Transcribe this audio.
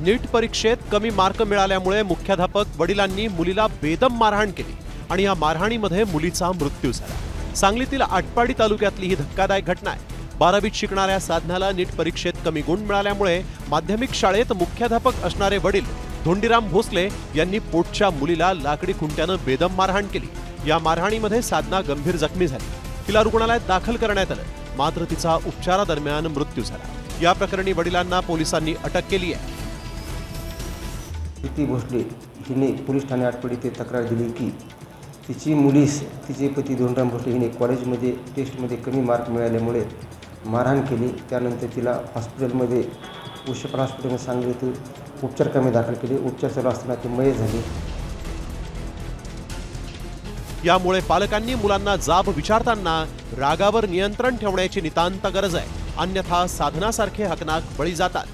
नीट परीक्षेत कमी मार्क मिळाल्यामुळे मुख्याध्यापक वडिलांनी मुलीला बेदम मारहाण केली आणि या मारहाणीमध्ये मुलीचा मृत्यू झाला. सांगलीतील आटपाडी तालुक्यातली ही धक्कादायक घटना आहे. बारावीत शिकणाऱ्या साधनाला नीट परीक्षेत कमी गुण मिळाल्यामुळे माध्यमिक शाळेत मुख्याध्यापक असणारे वडील धोंडीराम भोसले यांनी पोटच्या मुलीला लाकडी खुंट्यानं बेदम मारहाण केली. या मारहाणीमध्ये साधना गंभीर जखमी झाली. तिला रुग्णालयात दाखल करण्यात आलं. मात्र तिचा उपचारादरम्यान मृत्यू झाला. या प्रकरणी वडिलांना पोलिसांनी अटक केली आहे. प्रीती भोसले हिने पोलीस ठाणे आठवडी ते तक्रार दिली की तिची मुलीस तिचे पती धोंडराम भोसले हिने कॉलेजमध्ये टेस्टमध्ये कमी मार्क मिळाल्यामुळे मारहाण केली. त्यानंतर तिला हॉस्पिटलमध्ये उशपण हॉस्पिटलमध्ये सांगली येथे उपचार कमी दाखल केले. उपचार चालू असताना ते मय झाले. यामुळे पालकांनी मुलांना जाब विचारताना रागावर नियंत्रण ठेवण्याची नितांत गरज आहे. अन्यथा साधनासारखे हकनाक बळी जातात.